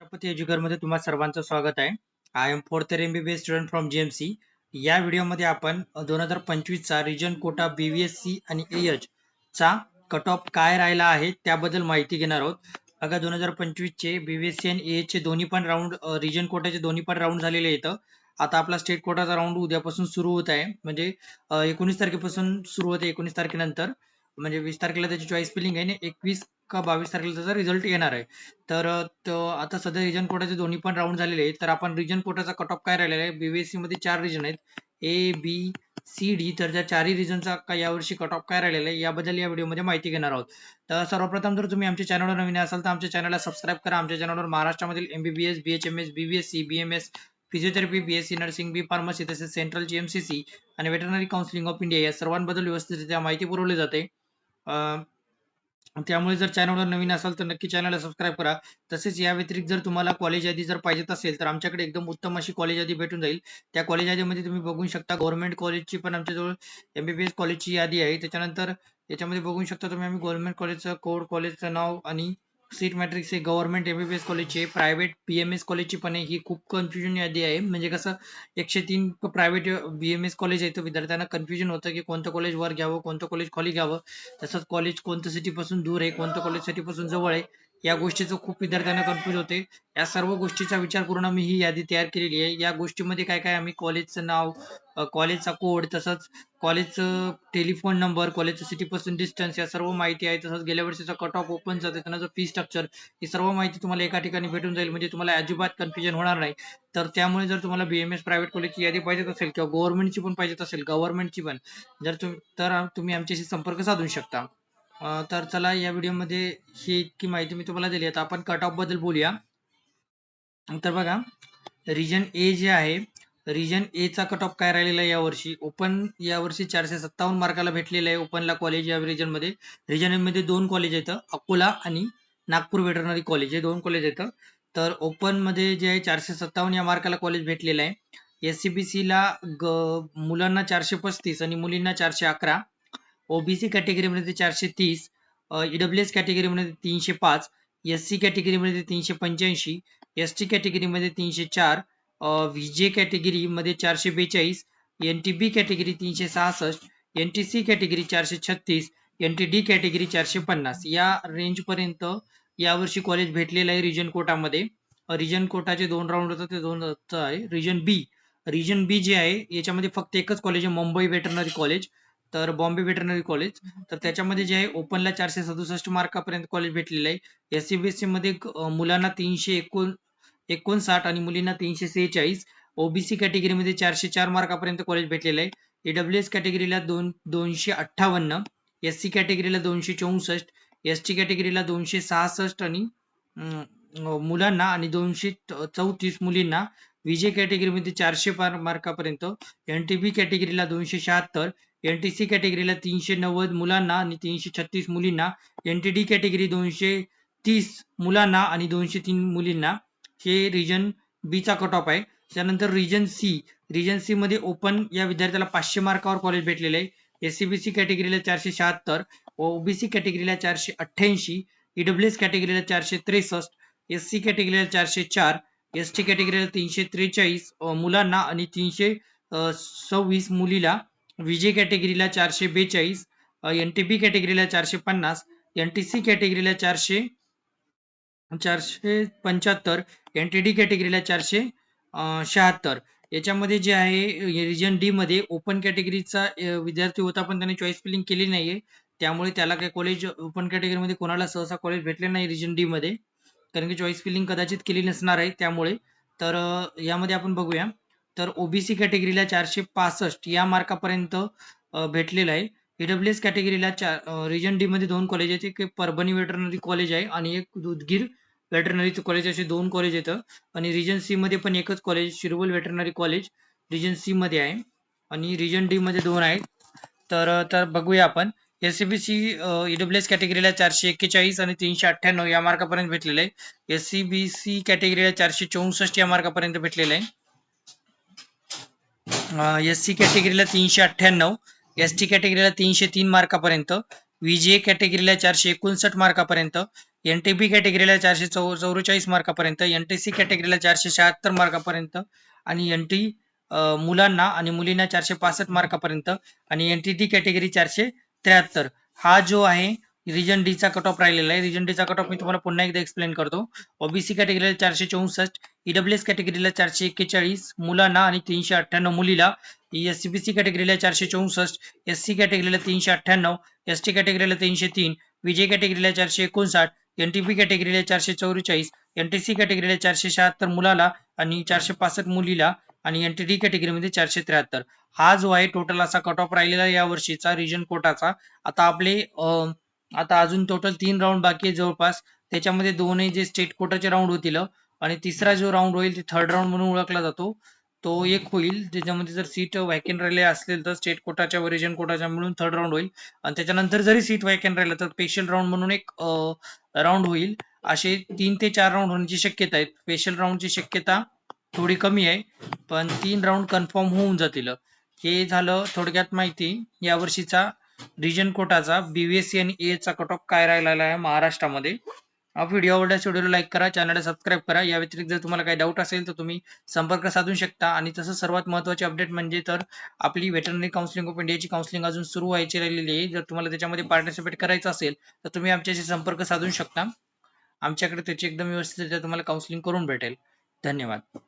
छत्रपती तुम्हा सर्वांचं स्वागत आहे. I am fourth year MBBS student from GMC या व्हिडिओमध्ये आपण दोन हजार पंचवीसचा रिजन कोटा बीव्हीएससी आणि एच चा कट ऑफ काय राहिला आहे त्याबद्दल माहिती घेणार आहोत. बघा दोन हजार पंचवीसचे बीव्हीएससी आणि एच चे दोन्ही पण राऊंड रिजन कोटाचे दोन्ही पण राऊंड झालेले आहेत. आता आपला स्टेट कोटाचा राऊंड उद्यापासून सुरू होत आहे. म्हणजे एकोणीस तारखेपासून सुरू होते एकोणीस तारखेनंतर. म्हणजे वीस तारखेला त्याची चॉईस फिलिंग आहे आणि एकवीस का बावीस तारखेला त्याचा रिझल्ट येणार आहे. तर आता सध्या रिजन कोटाचे दोन्ही पण राऊंड झालेले आहेत. तर आपण रिजन कोटाचा कट ऑफ काय राहिलेला आहे? बीबीएससी मध्ये चार रिजन आहेत. ए बी सी डी तर त्या चारही रिजनचा का यावर्षी कट ऑफ काय राहिलेला आहे? याबद्दल या व्हिडिओमध्ये माहिती घेणार आहोत. तर सर्वप्रथम जर तुम्ही आमच्या चॅनलवर नवीन असाल तर आमच्या चॅनलला सबस्क्राईब करा. आमच्या चॅनलवर महाराष्ट्रामधील MBBS BHMS BBSc BMS physiotherapy BSc nursing B pharmacy तसेच सेंट्रल जीएमसीसी आणि वेटरनरी काउन्सिलिंग ऑफ इंडिया या सर्वांबद्दल व्यवस्थितरित्या माहिती पुरवली जाते. त्यामुळे जर चॅनलवर नवीन असाल तर नक्की चॅनलला सबस्क्राईब करा. तसेच या व्यतिरिक्त जर तुम्हाला कॉलेज यादी जर पाहिजेत असेल तर आमच्याकडे एकदम उत्तम अशी कॉलेज यादी भेटून जाईल. त्या कॉलेज यादीमध्ये तुम्ही बघू शकता गव्हर्नमेंट कॉलेजची पण आमच्याजवळ एमबीबीएस कॉलेजची यादी आहे. त्याच्यानंतर याच्यामध्ये बघू शकता तुम्ही आम्ही गव्हर्नमेंट कॉलेजचं कोड कॉलेजचं नाव आणि सीट मॅट्रिक्स हे गव्हर्नमेंट एमबीबीएस कॉलेजची आहे. प्रायव्हेट एस कॉलेजची पण आहे. ही खूप कन्फ्युजन यादी आहे. म्हणजे कसं एकशे तीन प्रायव्हेट बीएमएस कॉलेज आहे. तर विद्यार्थ्यांना कन्फ्युजन होतं की कोणतं कॉलेज वर घ्यावं कोणतं कॉलेज खाली घ्यावं. तसंच कॉलेज कोणतं सिटी पासून दूर आहे कोणतं कॉलेज सिटी पासून जवळ आहे. या गोष्टीचं खूप विद्यार्थ्यांना कन्फ्युज होते. या सर्व गोष्टीचा विचार करून आम्ही ही यादी तयार केलेली आहे. या गोष्टीमध्ये काय काय आम्ही कॉलेजचं नाव कॉलेजचा कोड तसंच कॉलेजचं टेलिफोन नंबर कॉलेजचं सिटी पासून डिस्टन्स या सर्व माहिती आहे. तसंच गेल्या वर्षीचा कट ऑफ ओपनचा त्यांना फी स्ट्रक्चर ही सर्व माहिती तुम्हाला एका ठिकाणी भेटून जाईल. म्हणजे तुम्हाला अजिबात कन्फ्युजन होणार नाही. तर त्यामुळे जर तुम्हाला बीएमएस प्रायव्हेट कॉलेजची यादी पाहिजे असेल किंवा गव्हर्नमेंटची पण पाहिजे असेल गव्हर्नमेंटची पण जर तुम्ही तर तुम्ही आमच्याशी संपर्क साधू शकता. अ, तर चला या व्हिडिओमध्ये ही इतकी माहिती मी तुम्हाला दिली. आता आपण कट ऑफबद्दल बोलूया. तर बघा रिजन ए जे आहे रिजन ए चा कट ऑफ काय राहिलेला आहे यावर्षी ओपन यावर्षी चारशे सत्तावन्न मार्काला भेटलेला आहे ओपनला कॉलेज या रिजनमध्ये रिजन ए मध्ये दोन कॉलेज आहेत अकोला आणि नागपूर वेटरनरी कॉलेज हे दोन कॉलेज आहेत. तर ओपनमध्ये जे आहे चारशे सत्तावन्न या मार्काला कॉलेज भेटलेलं आहे. एस सी बी ला ग- मुलांना चारशे पस्तीस आणि मुलींना चारशे अकरा. ओबीसी कॅटेगरीमध्ये चारशे तीस ईडब्ल्यूएस कॅटेगरीमध्ये तीनशे पाच एस सी कॅटेगरीमध्ये तीनशे पंच्याऐंशी एस टी कॅटेगरीमध्ये तीनशे चार व्हीजे कॅटेगरीमध्ये चारशे बेचाळीस एन टी बी कॅटेगरी तीनशे सहासष्ट एन टी सी कॅटेगरी चारशे छत्तीस एन टी डी कॅटेगरी चारशे पन्नास. या रेंज पर्यंत यावर्षी कॉलेज भेटलेलं आहे रिजन कोटामध्ये. रिजन कोटाचे दोन राऊंड होतात ते दोन आहे रिजन बी रिजन बी जे आहे याच्यामध्ये फक्त एकच कॉलेज आहे मुंबई वेटरनरी कॉलेज तर बॉम्बे वेटरनरी कॉलेज तर त्याच्यामध्ये जे आहे ओपनला चारशे सदुसष्ट मार्कापर्यंत कॉलेज भेटलेलं आहे. S C B S C मध्ये मुलांना तीनशे एकोण एकोणसाठ आणि मुलींना तीनशे सेहेचाळीस. ओबीसी कॅटेगरीमध्ये चारशे चार मार्कापर्यंत कॉलेज भेटलेलं आहे. ईडब्ल्यूएस कॅटेगरीला दोन दोनशे अठ्ठावन्न. एस सी कॅटेगरीला दोनशे चौसष्ट. एस टी कॅटेगरीला दोनशे सहासष्ट आणि मुलांना आणि दोनशे चौतीस मुलींना विजय कॅटेगरीमध्ये चारशे पार मार्कापर्यंत. एन टी बी कॅटेगरीला दोनशे शहात्तर. एन टी सी कॅटेगरीला तीनशे नव्वद मुलांना आणि तीनशे छत्तीस मुलींना एन टी डी कॅटेगरी दोनशे तीस मुलांना आणि दोनशे तीन मुलींना. हे रिजन बीचा कट ऑफ आहे. त्यानंतर रिजन सी रिजन सी मध्ये ओपन या विद्यार्थ्याला पाचशे मार्कावर कॉलेज भेटलेले आहे. एससीबीसी कॅटेगरीला चारशे शहात्तर ओबीसी कॅटेगरीला चारशे अठ्ठ्याऐंशी ईडब्ल्यूएस कॅटेगरीला चारशे त्रेसष्ट एस सी कॅटेगरीला चारशे चार एस टी कॅटेगरीला तीनशे त्रेचाळीस मुलांना आणि तीनशे सव्वीस मुलीला विजय कॅटेगरीला चारशे बेचाळीस एन टी बी कॅटेगरीला चारशे पन्नास एन टी सी कॅटेगरीला चारशे चारशे पंच्याहत्तर एन टी डी कॅटेगरीला चारशे शहात्तर. याच्यामध्ये जे आहे रिजन डी मध्ये ओपन कॅटेगरीचा विद्यार्थी होता पण त्याने चॉईस फिलिंग केली नाहीये. त्यामुळे त्याला काही कॉलेज ओपन कॅटेगरीमध्ये कोणाला सहसा कॉलेज भेटले नाही रिजन डी मध्ये. कारण की चॉईस फिलिंग कदाचित केली नसणार आहे त्यामुळे. तर यामध्ये आपण बघूया. तर ओबीसी कॅटेगरीला चारशे पासष्ट या मार्कापर्यंत भेटलेलं आहे. ईडब्ल्यूएस कॅटेगरीला चार रिजन डी मध्ये दोन कॉलेज आहेत. एक परभणी वेटरनरी कॉलेज आहे आणि एक दुधगीर वेटरनरीचं कॉलेज असे दोन कॉलेज येतं. आणि रिजन सी मध्ये पण एकच college Shirwal veterinary college region C मध्ये आहे. आणि रिजन डी मध्ये दोन आहेत. तर तर बघूया आपण. एससीबीसी ईडब्ल्यूएस कॅटेगरीला चारशे एक्केचाळीस आणि तीनशे अठ्ठ्याण्णव या मार्कापर्यंत भेटलेलं आहे. एससीबीसी कॅटेगरीला चारशे चौसष्ट या मार्कापर्यंत भेटलेलं आहे. एस सी कॅटेगरीला तीनशे अठ्ठ्याण्णव एस टी कॅटेगरीला तीनशे तीन मार्कापर्यंत व्हीजीए कॅटेगरीला चारशे एकोणसाठ मार्कापर्यंत एन टी बी कॅटेगरीला चारशे चौ चौवेचाळीस मार्कापर्यंत एन टी सी कॅटेगरीला चारशे शहात्तर मार्कापर्यंत आणि एन टी मुलांना आणि मुलींना चारशे पासष्ट मार्कापर्यंत आणि एन टी टी कॅटेगरी चारशे त्र्याहत्तर. हा जो आहे रिजन डी चा कट ऑफ राहिलेला आहे. रिजन डी चा कट ऑफ मी तुम्हाला पुन्हा एकदा एक्सप्लेन करतो. ओबीसी कॅटेगरीला चारशे चौसष्ट ईडब्ल्यूएस कॅटेगरीला चारशे एक्केचाळीस मुलांना आणि तीनशे अठ्ठ्याण्णव मुलीला. एस सी बी सी कॅटेगरीला चारशे चौसष्ट एस सी कॅटेगरीला तीनशे अठ्ठ्याण्णव एस टी कॅटेगरीला तीनशे तीन विजय कॅटेगरीला चारशे एकोणसाठ एन टी पी कॅटेगरीला चारशे चौवेचाळीस एन टी सी कॅटेगरीला चारशे शहात्तर मुलाला आणि चारशे पासष्ट मुलीला आणि एन टी कॅटेगरीमध्ये चारशे त्र्याहत्तर. हा जो आहे टोटल असा कट ऑफ राहिलेला या वर्षीचा रिजन कोटाचा आता आपले अं, आता अजून टोटल तीन राऊंड बाकी आहे जवळपास. त्याच्यामध्ये दोनही जे स्टेट कोटाचे राऊंड होतील आणि तिसरा जो राऊंड होईल ते थर्ड राऊंड म्हणून ओळखला जातो. तो एक होईल ज्याच्यामध्ये जर सीट व्हॅकंट राहिले असेल तर स्टेट कोटाच्या व रिजन कोटाच्या मिळून थर्ड राऊंड होईल. आणि त्याच्यानंतर जरी सीट व्हॅकंट राहिलं तर स्पेशल राऊंड म्हणून एक राऊंड होईल. असे तीन ते चार राऊंड होण्याची शक्यता आहे. स्पेशल राऊंडची शक्यता थोडी कमी आहे पण तीन राऊंड कन्फर्म होऊन जातील. हे झालं थोडक्यात माहिती. या वर्षीचा रिजन कोटाचा बीव्हीएससी आणि ए चा कट ऑफ काय राहिलेला आहे महाराष्ट्रामध्ये? हा व्हिडिओ आवडला व्हिडिओला लाईक करा चॅनलला सबस्क्राईब करा. या व्यतिरिक्त जर तुम्हाला काही डाऊट असेल तर तुम्ही संपर्क साधू शकता. आणि तसं सर्वात महत्त्वाची अपडेट म्हणजे तर आपली वेटरनरी काउन्सिलिंग ऑफ इंडियाची काउन्सिलिंग अजून सुरू व्हायची राहिलेली आहे. जर तुम्हाला त्याच्यामध्ये पार्टिसिपेट करायचं असेल तर तुम्ही आमच्याशी संपर्क साधू शकता. आमच्याकडे त्याची एकदम व्यवस्थित तुम्हाला काउन्सिलिंग करून भेटेल. धन्यवाद.